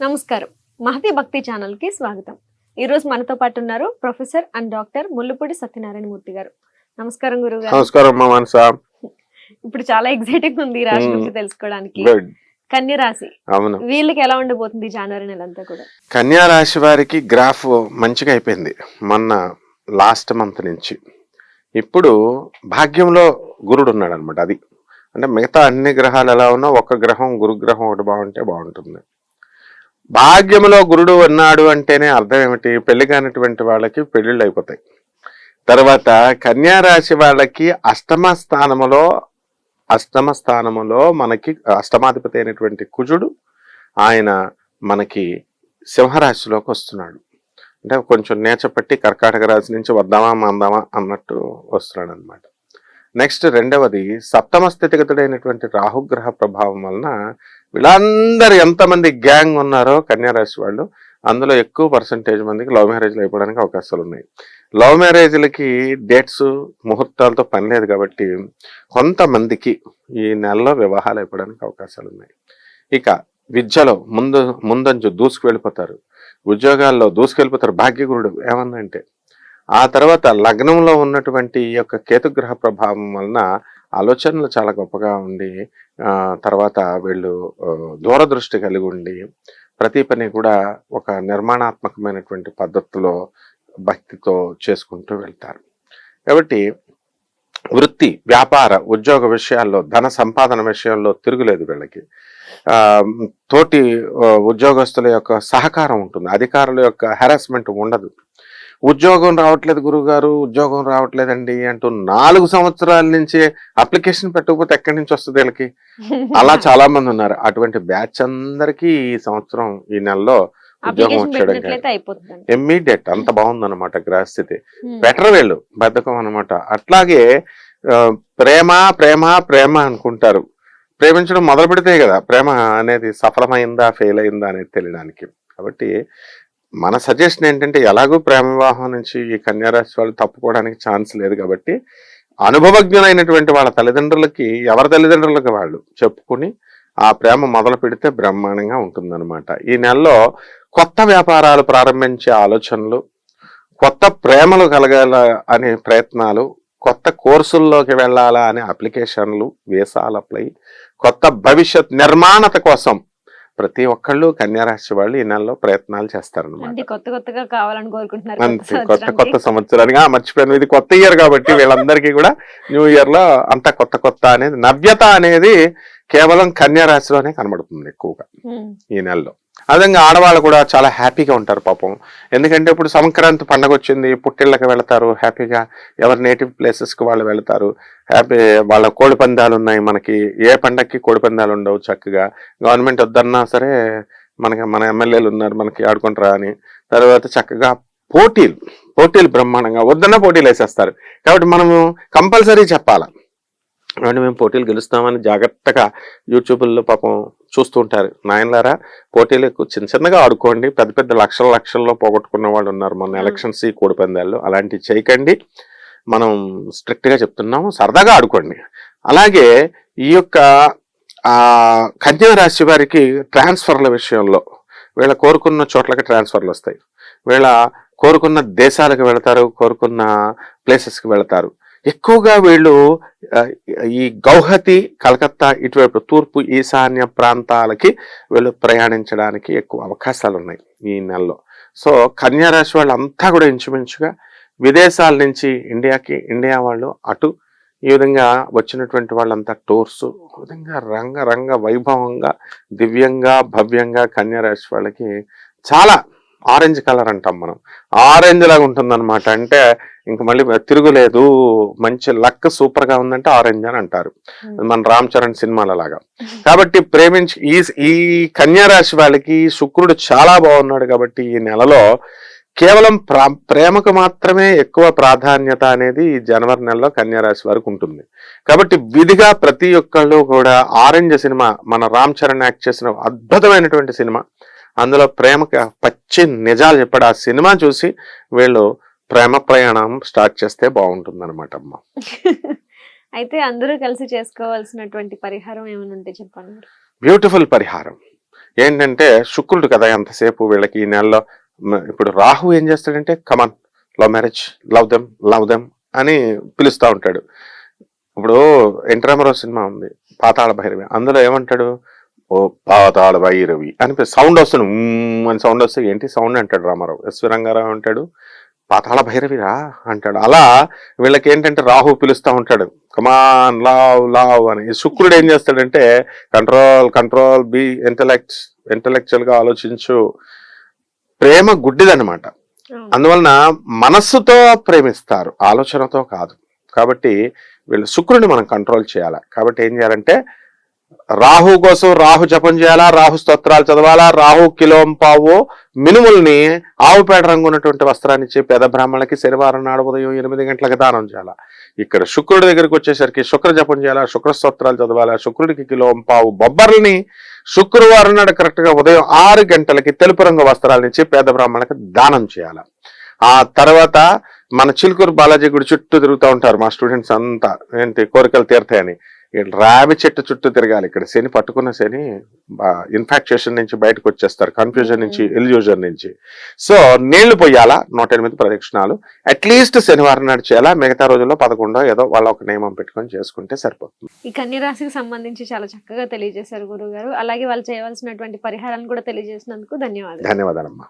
నమస్కారం. మహతి భక్తి ఛానల్కి స్వాగతం. ఈ రోజు మనతో పాటు ఉన్నారు professor and doctor Mullupudi Satyanarayana Murthy garu. నమస్కారం గురువు గారు నమస్కారం ఇప్పుడు చాలా ఎక్సైటింగ్ ఉంది రాశి మ్మ్. గురించి తెలుసుకోవడానికి. కన్య రాశి. అవును. వీళ్ళకి ఎలా ఉండబోతుంది జనవరి నెలంతా కూడా? కన్యా రాశి వారికి గ్రాఫ్ మంచిగా అయిపోయింది. మొన్న లాస్ట్ మంత్ నుంచి. ఇప్పుడు భాగ్యంలో గురుడు ఉన్నాడు అనమాట అది. అంటే మిగతా అన్ని గ్రహాలు ఎలా ఉన్నా ఒక గ్రహం గురుగ్రహం ఒకటి బాగుంటే బాగుంటుంది. భాగ్యంలో గురుడు ఉన్నాడు అంటేనే అర్థం ఏమిటి? పెళ్ళి కానటువంటి వాళ్ళకి పెళ్ళిళ్ళు అయిపోతాయి. తర్వాత కన్యా రాశి వాళ్ళకి అష్టమ స్థానములో అష్టమ స్థానములో మనకి అష్టమాధిపతి అయినటువంటి కుజుడు ఆయన మనకి సింహరాశిలోకి వస్తున్నాడు. అంటే కొంచెం నేచపట్టి కర్కాటక రాశి నుంచి వద్దామా మందామా అన్నట్టు వస్తున్నాడు అనమాట నెక్స్ట్ రెండవది సప్తమ స్థితిగతుడైనటువంటి రాహుగ్రహ ప్రభావం వలన వీళ్ళందరూ ఎంతమంది గ్యాంగ్ ఉన్నారో కన్యారాశి వాళ్ళు అందులో ఎక్కువ పర్సంటేజ్ మందికి లవ్ మ్యారేజ్లు అయిపోవడానికి అవకాశాలు ఉన్నాయి. లవ్ మ్యారేజ్లకి డేట్స్ ముహూర్తాలతో పని లేదు కాబట్టి కొంతమందికి ఈ నెలలో వివాహాలు అయిపోవడానికి అవకాశాలు ఉన్నాయి. ఇక విద్యలో ముందు ముందంజు దూసుకు వెళ్ళిపోతారు ఉద్యోగాల్లో దూసుకెళ్ళిపోతారు భాగ్యగురుడు ఏమన్నంటే ఆ తర్వాత లగ్నంలో ఉన్నటువంటి ఈ యొక్క కేతుగ్రహ ప్రభావం వలన ఆలోచనలు చాలా గొప్పగా ఉండి తర్వాత వీళ్ళు దూరదృష్టి కలిగి ఉండి ప్రతి పని కూడా ఒక నిర్మాణాత్మకమైనటువంటి పద్ధతిలో భక్తితో చేసుకుంటూ వెళ్తారు. కాబట్టి వృత్తి వ్యాపార ఉద్యోగ విషయాల్లో ధన సంపాదన విషయంలో తిరుగులేదు వీళ్ళకి. తోటి ఉద్యోగస్తుల యొక్క సహకారం ఉంటుంది. అధికారుల యొక్క హెరాస్మెంట్ ఉండదు. ఉద్యోగం రావట్లేదు గురుగారు ఉద్యోగం రావట్లేదండి అంటూ నాలుగు సంవత్సరాల నుంచి అప్లికేషన్ పెట్టకపోతే ఎక్కడి నుంచి వస్తుంది వీళ్ళకి? అలా చాలా మంది ఉన్నారు. అటువంటి బ్యాచ్ అందరికీ ఈ సంవత్సరం ఈ నెలలో ఉద్యోగం వచ్చేయడం ఇమ్మీడియట్ అంత బాగుందన్నమాట గ్రహస్థితి బెటర్ వీళ్ళు బద్ధకం అనమాట అట్లాగే ప్రేమ ప్రేమ ప్రేమ అనుకుంటారు. ప్రేమించడం మొదలు పెడితే కదా ప్రేమ అనేది సఫలమైందా ఫెయిల్ అయిందా అనేది తెలియడానికి. కాబట్టి మన సజెషన్ ఏంటంటే ఎలాగో ప్రేమ వివాహం నుంచి ఈ కన్యారాశి వాళ్ళు తప్పుకోవడానికి ఛాన్స్ లేదు కాబట్టి అనుభవజ్ఞులైనటువంటి వాళ్ళ తల్లిదండ్రులకి ఎవరి తల్లిదండ్రులకి వాళ్ళు చెప్పుకుని ఆ ప్రేమ మొదలు పెడితే బ్రహ్మాండంగా ఉంటుందన్నమాట. ఈ నెలలో కొత్త వ్యాపారాలు ప్రారంభించే ఆలోచనలు కొత్త ప్రేమలు కలగాల అనే ప్రయత్నాలు కొత్త కోర్సుల్లోకి వెళ్ళాలా అనే అప్లికేషన్లు వీసాలు అప్లై కొత్త భవిష్యత్ నిర్మాణత కోసం ప్రతి ఒక్కళ్ళు కన్యారాశి వాళ్ళు ఈ నెలలో ప్రయత్నాలు చేస్తారనమాట కొత్త కొత్తగా కావాలని కోరుకుంటున్నారు కొత్త అంతే కొత్త సంవత్సరానికి. కొత్త సంవత్సరానికి ఆ, మర్చిపోయాను ఇది కొత్త ఇయర్ కాబట్టి వీళ్ళందరికీ కూడా న్యూ ఇయర్లో అంతా కొత్త కొత్త అనేది నవ్యత అనేది కేవలం కన్యా రాశిలోనే కనబడుతుంది ఎక్కువగా. ఈ నెలలో అదేవిధంగా ఆడవాళ్ళు కూడా చాలా హ్యాపీగా ఉంటారు పాపం. ఎందుకంటే ఇప్పుడు సంక్రాంతి పండగ వచ్చింది పుట్టిళ్ళకి వెళ్తారు హ్యాపీగా ఎవరి నేటివ్ ప్లేసెస్కి వాళ్ళు వెళతారు. హ్యాపీ వాళ్ళ కోడి పందాలు ఉన్నాయి మనకి. ఏ పండగకి కోడి పందాలు ఉండవు చక్కగా. గవర్నమెంట్ వద్దన్నా సరే మనకి మన ఎమ్మెల్యేలు ఉన్నారు మనకి ఆడుకుంటారా అని. తర్వాత చక్కగా పోటీలు పోటీలు బ్రహ్మాండంగా. వద్దన్న పోటీలు వేసేస్తారు. కాబట్టి మనము కంపల్సరీ చెప్పాలి? అంటే మేము పోటీలు గెలుస్తామని జాగ్రత్తగా యూట్యూబ్లో పాపం చూస్తూ ఉంటారు. నాయనలారా పోటీలు ఎక్కువ చిన్న చిన్నగా ఆడుకోండి. పెద్ద పెద్ద లక్షల లక్షల్లో పోగొట్టుకున్న వాళ్ళు ఉన్నారు. మన Hmm. ఎలక్షన్స్ ఈ కోడి పందాల్లో అలాంటివి చేయకండి. మనం స్ట్రిక్ట్గా చెప్తున్నాము సరదాగా ఆడుకోండి. అలాగే ఈ యొక్క కన్యా రాశి వారికి ట్రాన్స్ఫర్ల విషయంలో వీళ్ళ కోరుకున్న చోట్లకి ట్రాన్స్ఫర్లు వస్తాయి. వీళ్ళ కోరుకున్న దేశాలకు వెళతారు కోరుకున్న ప్లేసెస్కి వెళతారు. ఎక్కువగా వీళ్ళు ఈ గౌహతి కలకత్తా ఇటువైపు తూర్పు ఈశాన్య ప్రాంతాలకి వీళ్ళు ప్రయాణించడానికి ఎక్కువ అవకాశాలు ఉన్నాయి ఈ నెలలో. సో కన్యారాశి వాళ్ళు అంతా కూడా ఇంచుమించుగా విదేశాల నుంచి ఇండియాకి ఇండియా వాళ్ళు అటు ఈ విధంగా వచ్చినటువంటి వాళ్ళంతా టూర్స్ విధంగా రంగ రంగ వైభవంగా దివ్యంగా భవ్యంగా కన్యారాశి వాళ్ళకి చాలా ఆరెంజ్ కలర్ అంటాం మనం. ఆరెంజ్ లాగా ఉంటుందన్నమాట. అంటే ఇంక మళ్ళీ తిరుగులేదు మంచి లక్ సూపర్గా ఉందంటే ఆరెంజ్ అని అంటారు. మన రామ్ చరణ్ సినిమాల లాగా కాబట్టి ప్రేమించి ఈ ఈ కన్యా రాశి వాళ్ళకి శుక్రుడు చాలా బాగున్నాడు కాబట్టి ఈ నెలలో కేవలం ప్రా- ప్రేమకు మాత్రమే ఎక్కువ ప్రాధాన్యత అనేది ఈ జనవరి నెలలో కన్యా రాశి వారికి ఉంటుంది. కాబట్టి విధిగా ప్రతి ఒక్కళ్ళు కూడా ఆరెంజ్ సినిమా మన రామ్ చరణ్ యాక్ట్ చేసిన అద్భుతమైనటువంటి సినిమా. అందులో ప్రేమకి పచ్చి నిజాలు చెప్పాడు. ఆ సినిమా చూసి వీళ్ళు ప్రేమ ప్రయాణం స్టార్ట్ చేస్తే బాగుంటుంది అనమాట అమ్మ. అయితే అందరూ కలిసి చేసుకోవాల్సినటువంటి పరిహారం ఏమైనా ఉంటే చెప్పండి బ్యూటిఫుల్ పరిహారం. ఏంటంటే శుక్రుడు కదా ఎంతసేపు వీళ్ళకి ఈ నెలలో ఇప్పుడు రాహు ఏం చేస్తాడంటే come on love marriage love them love them అని పిలుస్తూ ఉంటాడు. ఇప్పుడు ఎన్టీ సినిమా ఉంది పాతాళ భైరవి. అందులో ఏమంటాడు? ఓ పాతాళ భైరవి అని సౌండ్ వస్తుంది అని సౌండ్ వస్తే ఏంటి? సౌండ్ అంటాడు రామారావు. ఎస్వి రంగారావు అంటాడు పాతాళ భైరవిరా అంటాడు. అలా వీళ్ళకి ఏంటంటే రాహు పిలుస్తూ ఉంటాడు. కమాన్ లావ్ లావ్ అని. శుక్రుడు ఏం చేస్తాడంటే కంట్రోల్ కంట్రోల్ బి ఇంటలెక్ట్ ఇంటలెక్చువల్గా ఆలోచించు. ప్రేమ గుడ్డిదన్నమాట. అందువలన మనస్సుతో ప్రేమిస్తారు ఆలోచనతో కాదు. కాబట్టి వీళ్ళు శుక్రుడిని మనం కంట్రోల్ చేయాలి. కాబట్టి ఏం చేయాలంటే రాహు కోసం రాహు జపం చేయాలా? రాహు స్తోత్రాలు చదవాలా? రాహు కిలోంపావు మినుముల్ని ఆవు పేడ రంగు ఉన్నటువంటి వస్త్రాన్ని ఇచ్చి పేద బ్రాహ్మణులకి శనివారం నాడు ఉదయం ఎనిమిది గంటలకు దానం చేయాలా? ఇక్కడ శుక్రుడి దగ్గరికి వచ్చేసరికి శుక్ర జపం చేయాలా? శుక్ర స్తోత్రాలు చదవాలా? శుక్రుడికి కిలోం పావు బొబ్బర్లని శుక్రవారం నాడు కరెక్ట్గా ఉదయం ఆరు గంటలకి తెలుపు రంగు వస్త్రాలను ఇచ్చి పేద బ్రాహ్మణులకి దానం చేయాలా? ఆ తర్వాత మన చిలుకూరు బాలాజీ గుడి చుట్టూ తిరుగుతూ ఉంటారు మా స్టూడెంట్స్ అంతా. ఏంటి? కోరికలు తీరుతాయని. రావి చెట్టు చుట్టూ తిరగాలి. ఇక్కడ శని పట్టుకున్న శని ఇన్ఫాక్చుయేషన్ నుంచి బయటకు వచ్చేస్తారు. కన్ఫ్యూజన్ నుంచి ఇల్యూజన్ నుంచి. సో నీళ్ళు పోయాలా? నూట ఎనిమిది ప్రదక్షిణాలు అట్లీస్ట్ శనివారం నాడు చేయాలా? మిగతా రోజుల్లో పదకొండో ఏదో వాళ్ళ ఒక నియమం పెట్టుకొని చేసుకుంటే సరిపోతుంది. ఈ కన్య రాశికి సంబంధించి చాలా చక్కగా తెలియజేశారు గురువు గారు అలాగే వాళ్ళు చేయవలసినటువంటి పరిహారాలను కూడా తెలియజేసినందుకు ధన్యవాదాలు. ధన్యవాదాలమ్మా.